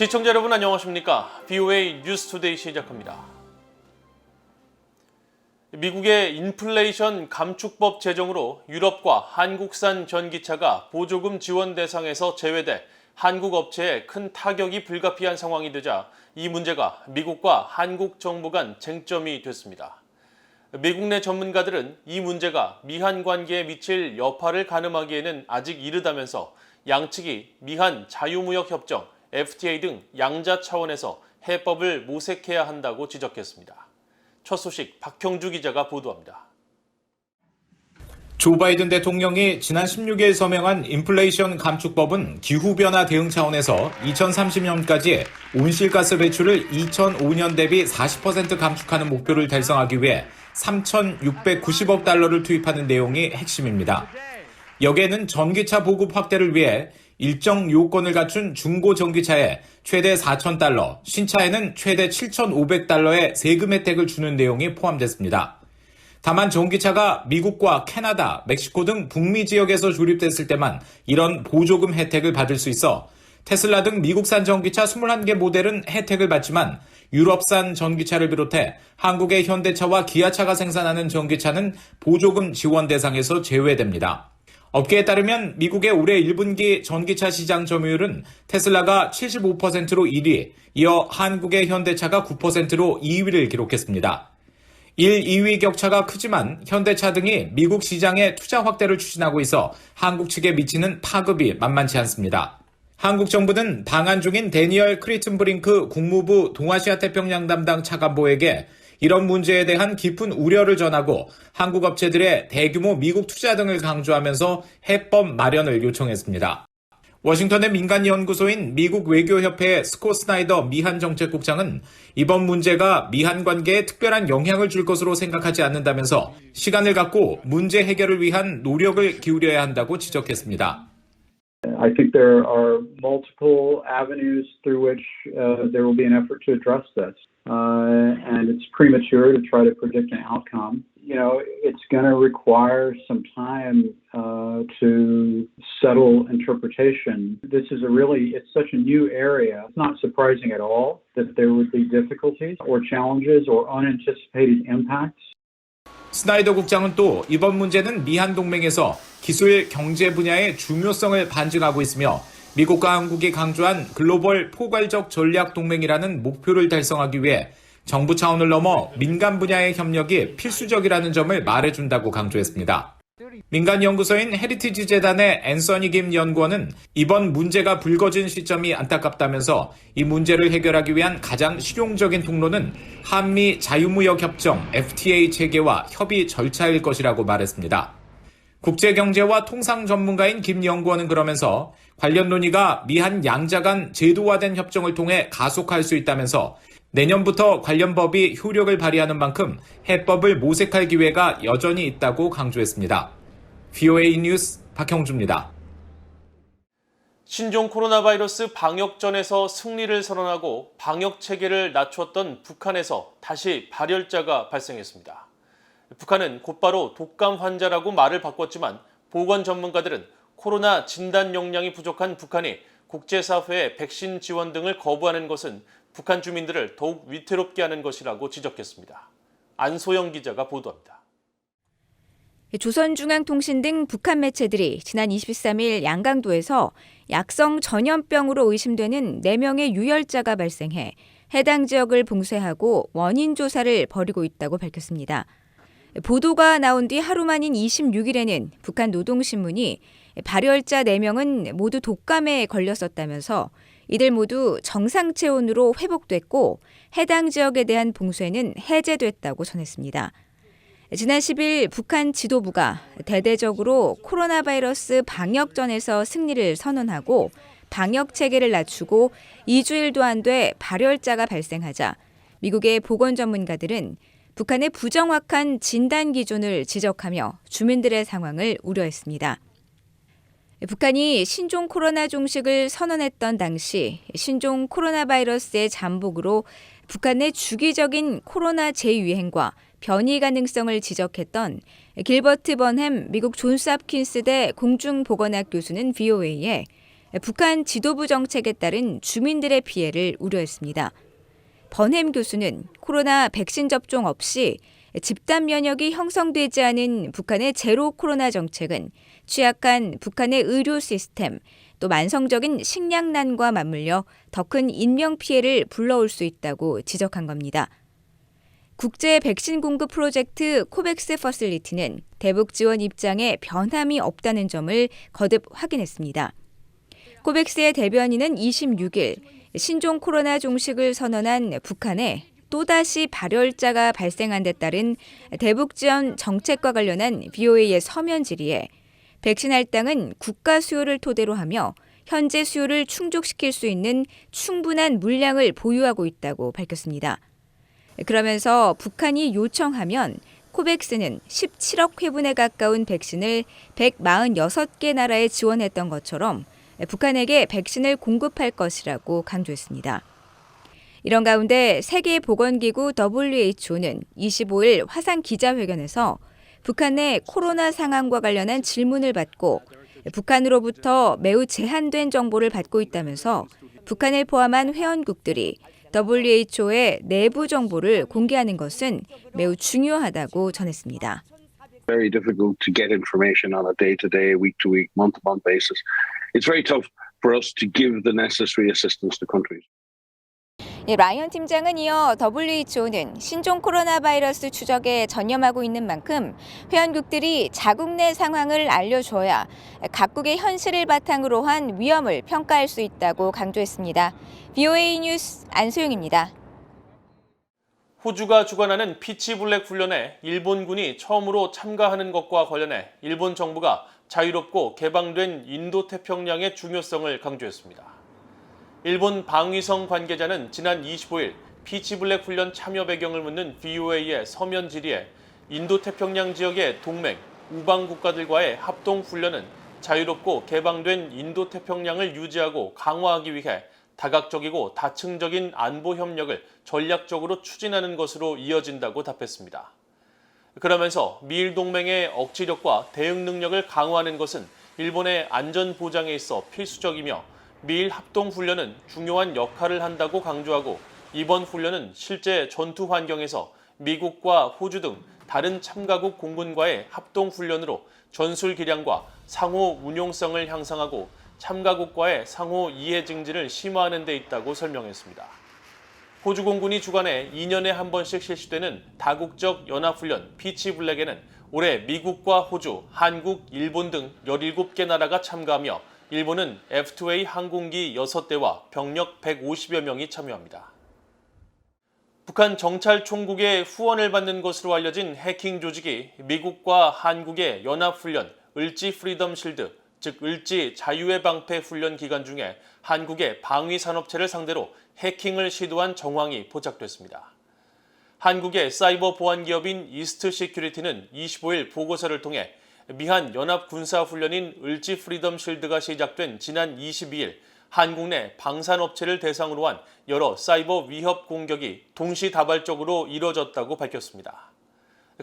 시청자 여러분 안녕하십니까? BOA 뉴스 투데이 시작합니다. 미국의 인플레이션 감축법 제정으로 유럽과 한국산 전기차가 보조금 지원 대상에서 제외돼 한국 업체에 큰 타격이 불가피한 상황이 되자 이 문제가 미국과 한국 정부 간 쟁점이 됐습니다. 미국 내 전문가들은 이 문제가 미한 관계에 미칠 여파를 가늠하기에는 아직 이르다면서 양측이 미한 자유무역 협정 FTA 등 양자 차원에서 해법을 모색해야 한다고 지적했습니다. 첫 소식 박형주 기자가 보도합니다. 조 바이든 대통령이 지난 16일 서명한 인플레이션 감축법은 기후변화 대응 차원에서 2030년까지 온실가스 배출을 2005년 대비 40% 감축하는 목표를 달성하기 위해 3,690억 달러를 투입하는 내용이 핵심입니다. 여기에는 전기차 보급 확대를 위해 일정 요건을 갖춘 중고 전기차에 최대 4,000달러, 신차에는 최대 7,500달러의 세금 혜택을 주는 내용이 포함됐습니다. 다만 전기차가 미국과 캐나다, 멕시코 등 북미 지역에서 조립됐을 때만 이런 보조금 혜택을 받을 수 있어 테슬라 등 미국산 전기차 21개 모델은 혜택을 받지만 유럽산 전기차를 비롯해 한국의 현대차와 기아차가 생산하는 전기차는 보조금 지원 대상에서 제외됩니다. 업계에 따르면 미국의 올해 1분기 전기차 시장 점유율은 테슬라가 75%로 1위, 이어 한국의 현대차가 9%로 2위를 기록했습니다. 1, 2위 격차가 크지만 현대차 등이 미국 시장의 투자 확대를 추진하고 있어 한국 측에 미치는 파급이 만만치 않습니다. 한국 정부는 방한 중인 데니얼 크리튼 브링크 국무부 동아시아 태평양 담당 차관보에게 이런 문제에 대한 깊은 우려를 전하고 한국 업체들의 대규모 미국 투자 등을 강조하면서 해법 마련을 요청했습니다. 워싱턴의 민간 연구소인 미국 외교협회의 스코 스나이더 미한 정책국장은 이번 문제가 미한 관계에 특별한 영향을 줄 것으로 생각하지 않는다면서 시간을 갖고 문제 해결을 위한 노력을 기울여야 한다고 지적했습니다. I think there are multiple avenues through which uh, there will be an effort to address this. Uh, and it's premature to try to predict an outcome. You know, it's going to require some time uh, to settle interpretation. This is a really, it's such a new area. It's not surprising at all that there would be difficulties or challenges or unanticipated impacts. 스나이더 국장은 또 이번 문제는 미한 동맹에서 기술 경제 분야의 중요성을 반증하고 있으며 미국과 한국이 강조한 글로벌 포괄적 전략 동맹이라는 목표를 달성하기 위해 정부 차원을 넘어 민간 분야의 협력이 필수적이라는 점을 말해준다고 강조했습니다. 민간 연구소인 헤리티지 재단의 앤서니 김 연구원은 이번 문제가 불거진 시점이 안타깝다면서 이 문제를 해결하기 위한 가장 실용적인 통로는 한미 자유무역 협정 FTA 체계와 협의 절차일 것이라고 말했습니다. 국제경제와 통상 전문가인 김 연구원은 그러면서 관련 논의가 미한 양자 간 제도화된 협정을 통해 가속할 수 있다면서 내년부터 관련 법이 효력을 발휘하는 만큼 해법을 모색할 기회가 여전히 있다고 강조했습니다. VOA 뉴스 박형주입니다. 신종 코로나 바이러스 방역전에서 승리를 선언하고 방역 체계를 낮췄던 북한에서 다시 발열자가 발생했습니다. 북한은 곧바로 독감 환자라고 말을 바꿨지만 보건 전문가들은 코로나 진단 역량이 부족한 북한이 국제사회의 백신 지원 등을 거부하는 것은 북한 주민들을 더욱 위태롭게 하는 것이라고 지적했습니다. 안소영 기자가 보도합니다. 조선중앙통신 등 북한 매체들이 지난 23일 양강도에서 약성 전염병으로 의심되는 4명의 유혈자가 발생해 해당 지역을 봉쇄하고 원인 조사를 벌이고 있다고 밝혔습니다. 보도가 나온 뒤 하루 만인 26일에는 북한 노동신문이 발열자 4명은 모두 독감에 걸렸었다면서 이들 모두 정상 체온으로 회복됐고 해당 지역에 대한 봉쇄는 해제됐다고 전했습니다. 지난 10일 북한 지도부가 대대적으로 코로나 바이러스 방역전에서 승리를 선언하고 방역 체계를 낮추고 2주일도 안 돼 발열자가 발생하자 미국의 보건 전문가들은 북한의 부정확한 진단 기준을 지적하며 주민들의 상황을 우려했습니다. 북한이 신종 코로나 종식을 선언했던 당시 신종 코로나 바이러스의 잠복으로 북한 내 주기적인 코로나 재유행과 변이 가능성을 지적했던 길버트 번햄 미국 존스 홉킨스 대 공중보건학 교수는 VOA에 북한 지도부 정책에 따른 주민들의 피해를 우려했습니다. 번햄 교수는 코로나 백신 접종 없이 집단 면역이 형성되지 않은 북한의 제로 코로나 정책은 취약한 북한의 의료 시스템, 또 만성적인 식량난과 맞물려 더 큰 인명 피해를 불러올 수 있다고 지적한 겁니다. 국제 백신 공급 프로젝트 코백스 퍼실리티는 대북 지원 입장에 변함이 없다는 점을 거듭 확인했습니다. 코백스의 대변인은 26일 신종 코로나 종식을 선언한 북한에 또다시 발열자가 발생한 데 따른 대북 지원 정책과 관련한 BOA의 서면 질의에 백신 할당은 국가 수요를 토대로 하며 현재 수요를 충족시킬 수 있는 충분한 물량을 보유하고 있다고 밝혔습니다. 그러면서 북한이 요청하면 코백스는 17억 회분에 가까운 백신을 146개 나라에 지원했던 것처럼 북한에게 백신을 공급할 것이라고 강조했습니다. 이런 가운데 세계보건기구 WHO는 25일 화상 기자회견에서 북한 내 코로나 상황과 관련한 질문을 받고 북한으로부터 매우 제한된 정보를 받고 있다면서 북한을 포함한 회원국들이 WHO의 내부 정보를 공개하는 것은 매우 중요하다고 전했습니다. very difficult to get information on a day to day, week to week, month to month basis. It's very tough for us to give the necessary assistance to countries. 예, 라이언 팀장은 이어 WHO는 신종 코로나 바이러스 추적에 전념하고 있는 만큼 회원국들이 자국 내 상황을 알려줘야 각국의 현실을 바탕으로 한 위험을 평가할 수 있다고 강조했습니다. BOA 뉴스 안소영입니다. 호주가 주관하는 피치 블랙 훈련에 일본군이 처음으로 참가하는 것과 관련해 일본 정부가 자유롭고 개방된 인도 태평양의 중요성을 강조했습니다. 일본 방위성 관계자는 지난 25일 피치블랙 훈련 참여 배경을 묻는 VOA의 서면 질의에 인도태평양 지역의 동맹, 우방 국가들과의 합동 훈련은 자유롭고 개방된 인도태평양을 유지하고 강화하기 위해 다각적이고 다층적인 안보 협력을 전략적으로 추진하는 것으로 이어진다고 답했습니다. 그러면서 미일 동맹의 억지력과 대응 능력을 강화하는 것은 일본의 안전 보장에 있어 필수적이며 미일 합동 훈련은 중요한 역할을 한다고 강조하고 이번 훈련은 실제 전투 환경에서 미국과 호주 등 다른 참가국 공군과의 합동 훈련으로 전술 기량과 상호 운용성을 향상하고 참가국과의 상호 이해 증진을 심화하는 데 있다고 설명했습니다. 호주 공군이 주관해 2년에 한 번씩 실시되는 다국적 연합훈련 피치 블랙에는 올해 미국과 호주, 한국, 일본 등 17개 나라가 참가하며 일본은 F2A 항공기 6대와 병력 150여 명이 참여합니다. 북한 정찰 총국의 후원을 받는 것으로 알려진 해킹 조직이 미국과 한국의 연합훈련 을지 프리덤 실드, 즉 을지 자유의 방패 훈련 기간 중에 한국의 방위 산업체를 상대로 해킹을 시도한 정황이 포착됐습니다. 한국의 사이버 보안 기업인 이스트 시큐리티는 25일 보고서를 통해 미한 연합 군사 훈련인 을지 프리덤 실드가 시작된 지난 22일 한국 내 방산업체를 대상으로 한 여러 사이버 위협 공격이 동시다발적으로 이뤄졌다고 밝혔습니다.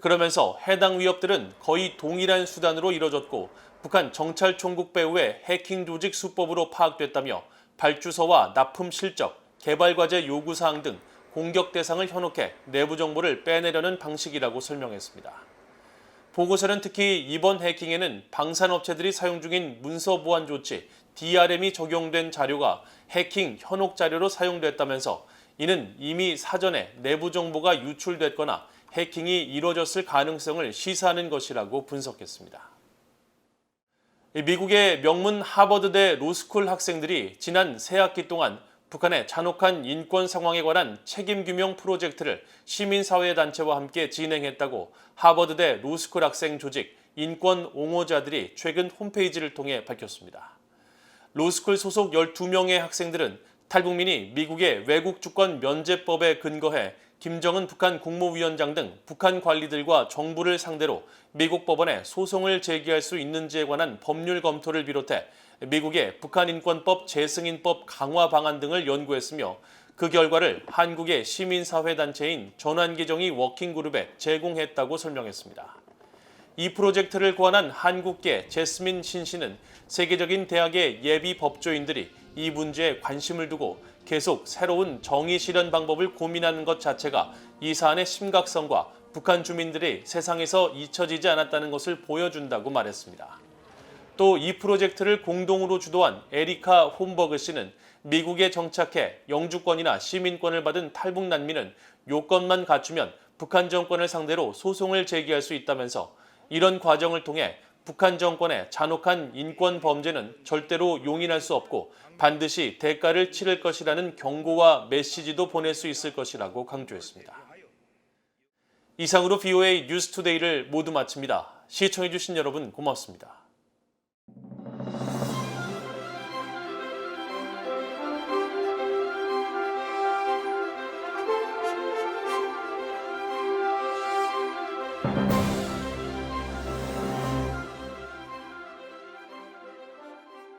그러면서 해당 위협들은 거의 동일한 수단으로 이뤄졌고 북한 정찰총국 배후의 해킹 조직 수법으로 파악됐다며 발주서와 납품 실적, 개발 과제 요구 사항 등 공격 대상을 현혹해 내부 정보를 빼내려는 방식이라고 설명했습니다. 보고서는 특히 이번 해킹에는 방산업체들이 사용 중인 문서 보안 조치 DRM이 적용된 자료가 해킹 현혹 자료로 사용됐다면서 이는 이미 사전에 내부 정보가 유출됐거나 해킹이 이루어졌을 가능성을 시사하는 것이라고 분석했습니다. 미국의 명문 하버드대 로스쿨 학생들이 지난 새 학기 동안 북한의 잔혹한 인권 상황에 관한 책임 규명 프로젝트를 시민사회 단체와 함께 진행했다고 하버드대 로스쿨 학생 조직 인권 옹호자들이 최근 홈페이지를 통해 밝혔습니다. 로스쿨 소속 12명의 학생들은 탈북민이 미국의 외국 주권 면제법에 근거해 김정은 북한 국무위원장 등 북한 관리들과 정부를 상대로 미국 법원에 소송을 제기할 수 있는지에 관한 법률 검토를 비롯해 미국의 북한인권법 재승인법 강화 방안 등을 연구했으며 그 결과를 한국의 시민사회단체인 전환기정의 워킹그룹에 제공했다고 설명했습니다. 이 프로젝트를 고안한 한국계 제스민 신 씨는 세계적인 대학의 예비 법조인들이 이 문제에 관심을 두고 계속 새로운 정의 실현 방법을 고민하는 것 자체가 이 사안의 심각성과 북한 주민들이 세상에서 잊혀지지 않았다는 것을 보여준다고 말했습니다. 또 이 프로젝트를 공동으로 주도한 에리카 홈버그 씨는 미국에 정착해 영주권이나 시민권을 받은 탈북 난민은 요건만 갖추면 북한 정권을 상대로 소송을 제기할 수 있다면서 이런 과정을 통해 북한 정권의 잔혹한 인권 범죄는 절대로 용인할 수 없고 반드시 대가를 치를 것이라는 경고와 메시지도 보낼 수 있을 것이라고 강조했습니다. 이상으로 VOA 뉴스투데이를 모두 마칩니다. 시청해주신 여러분 고맙습니다.